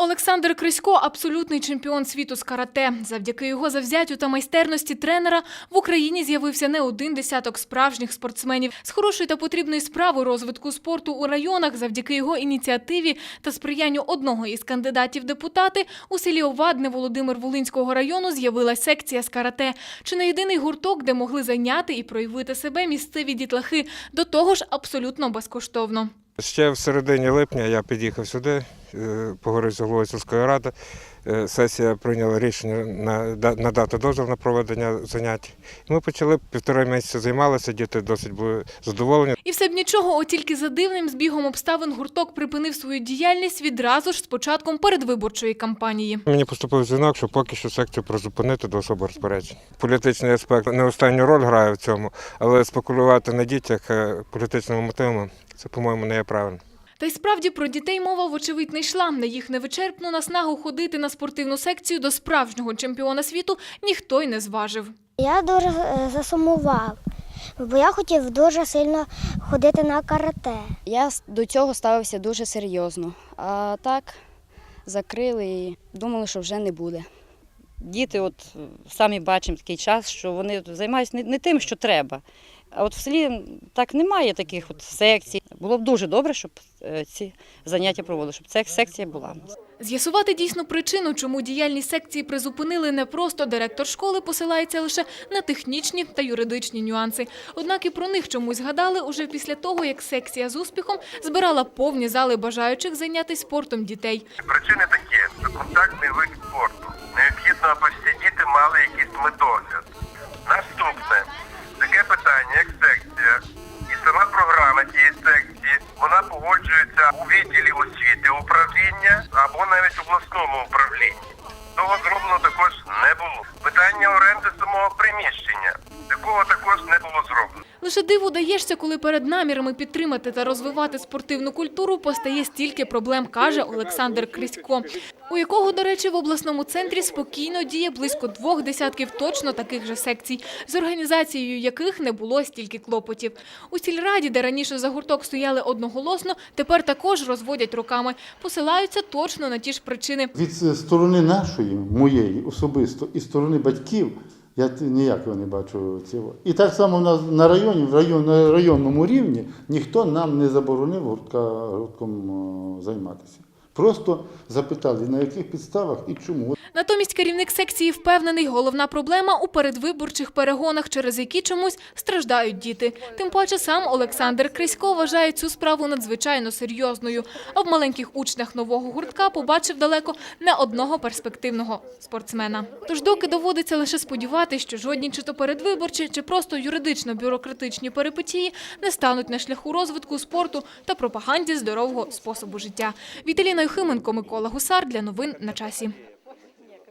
Олександр Крисько – абсолютний чемпіон світу з карате. Завдяки його завзяттю та майстерності тренера в Україні з'явився не один десяток справжніх спортсменів. З хорошої та потрібної справи розвитку спорту у районах завдяки його ініціативі та сприянню одного із кандидатів депутати у селі Овадне Володимир Волинського району з'явилась секція з карате. Чи не єдиний гурток, де могли зайняти і проявити себе місцеві дітлахи, до того ж абсолютно безкоштовно. Ще в середині липня я під'їхав сюди, е, поговорив з головою сільської ради. Е, Сесія прийняла рішення надати дозвіл на проведення занять. Ми почали півтора місяця займалися, діти досить були задоволені. І все б нічого, от тільки за дивним збігом обставин гурток припинив свою діяльність відразу ж з початком передвиборчої кампанії. Мені поступив дзвінок, що поки що секцію призупинити до особи розпоряджень. Політичний аспект не останню роль грає в цьому, але спекулювати на дітях е, політичними мотивами це, по-моєму, не є правильно. Та й справді про дітей мова вочевидь не йшла. На їх невичерпну наснагу ходити на спортивну секцію до справжнього чемпіона світу ніхто й не зважив. Я дуже е, засумував, бо я хотів дуже сильно ходити на карате. Я до цього ставився дуже серйозно. А так закрили і думали, що вже не буде. Діти, от самі бачимо такий час, що вони займаються не, не тим, що треба. А от в селі так немає таких от секцій. Було б дуже добре, щоб е, ці заняття проводили, щоб ця секція була. З'ясувати дійсну причину, чому діяльність секції призупинили не просто директор школи посилається лише на технічні та юридичні нюанси. Однак і про них чомусь згадали уже після того, як секція з успіхом збирала повні зали бажаючих зайнятися спортом дітей. Причини такі: контактний вид спорту. Аби всі діти мали якийсь медогляд. Наступне таке питання, як секція, і сама програма тієї секції, вона погоджується у відділі освіти управління або навіть обласному управлінні. Того зроблено також не було. Питання оренди самого приміщення. Такого також не було зроблено. Лише диву даєшся, коли перед намірами підтримати та розвивати спортивну культуру постає стільки проблем, каже Олександр Крисько, у якого, до речі, в обласному центрі спокійно діє близько двох десятків точно таких же секцій, з організацією яких не було стільки клопотів. У сільраді, де раніше за гурток стояли одноголосно, тепер також розводять руками. Посилаються точно на ті ж причини. Від сторони нашої, моєї особисто, і сторони батьків, я ніякого не бачу цього. І так само на, на районі, в район, на районному рівні ніхто нам не заборонив гуртка, гуртком займатися. Просто запитали, на яких підставах і чому. Натомість керівник секції впевнений, головна проблема у передвиборчих перегонах, через які чомусь страждають діти. Тим паче сам Олександр Крисько вважає цю справу надзвичайно серйозною. А в маленьких учнях нового гуртка побачив далеко не одного перспективного спортсмена. Тож доки доводиться лише сподіватися, що жодні чи то передвиборчі, чи просто юридично-бюрократичні перипетії не стануть на шляху розвитку спорту та пропаганді здорового способу життя. Віталіна Юхименко, Микола Гусар для новин на часі.